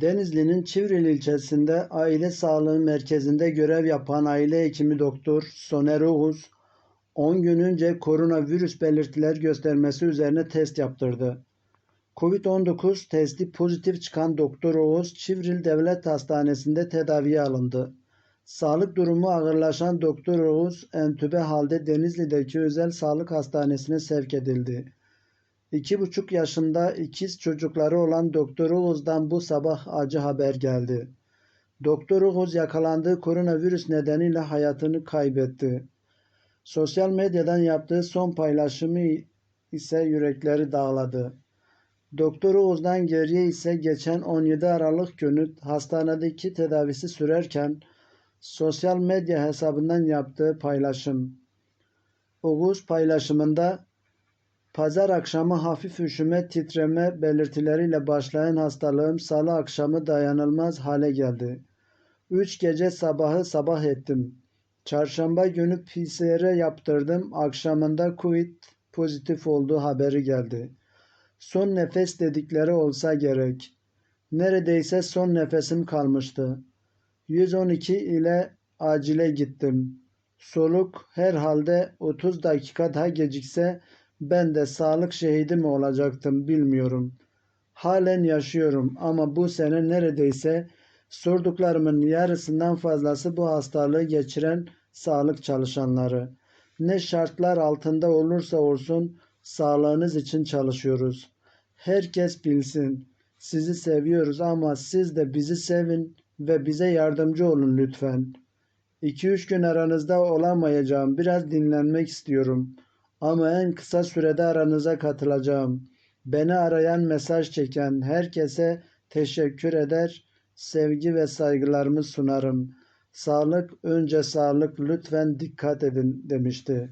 Denizli'nin Çivril ilçesinde aile sağlığı merkezinde görev yapan aile hekimi doktor Soner Oğuz, 10 gün önce koronavirüs belirtiler göstermesi üzerine test yaptırdı. Covid-19 testi pozitif çıkan Doktor Oğuz, Çivril Devlet Hastanesi'nde tedaviye alındı. Sağlık durumu ağırlaşan Doktor Oğuz, entübe halde Denizli'deki özel sağlık hastanesine sevk edildi. İki buçuk yaşında ikiz çocukları olan Doktor Oğuz'dan bu sabah acı haber geldi. Doktor Oğuz yakalandığı koronavirüs nedeniyle hayatını kaybetti. Sosyal medyadan yaptığı son paylaşımı ise yürekleri dağladı. Doktor Oğuz'dan geriye ise geçen 17 Aralık günü hastanedeki tedavisi sürerken sosyal medya hesabından yaptığı paylaşım. Oğuz paylaşımında Pazar akşamı hafif üşüme, titreme belirtileriyle başlayan hastalığım salı akşamı dayanılmaz hale geldi. Üç gece sabahı sabah ettim. Çarşamba günü PCR yaptırdım. Akşamında Covid pozitif olduğu haberi geldi. Son nefes dedikleri olsa gerek. Neredeyse son nefesim kalmıştı. 112 ile acile gittim. Soluk herhalde 30 dakika daha gecikse ben de sağlık şehidi mi olacaktım bilmiyorum. Halen yaşıyorum ama bu sene neredeyse sorduklarımın yarısından fazlası bu hastalığı geçiren sağlık çalışanları. Ne şartlar altında olursa olsun sağlığınız için çalışıyoruz. Herkes bilsin. Sizi seviyoruz ama siz de bizi sevin ve bize yardımcı olun lütfen. 2-3 gün aranızda olamayacağım. Biraz dinlenmek istiyorum. Ama en kısa sürede aranıza katılacağım. Beni arayan, mesaj çeken herkese teşekkür eder, sevgi ve saygılarımı sunarım. Sağlık önce sağlık lütfen dikkat edin demişti.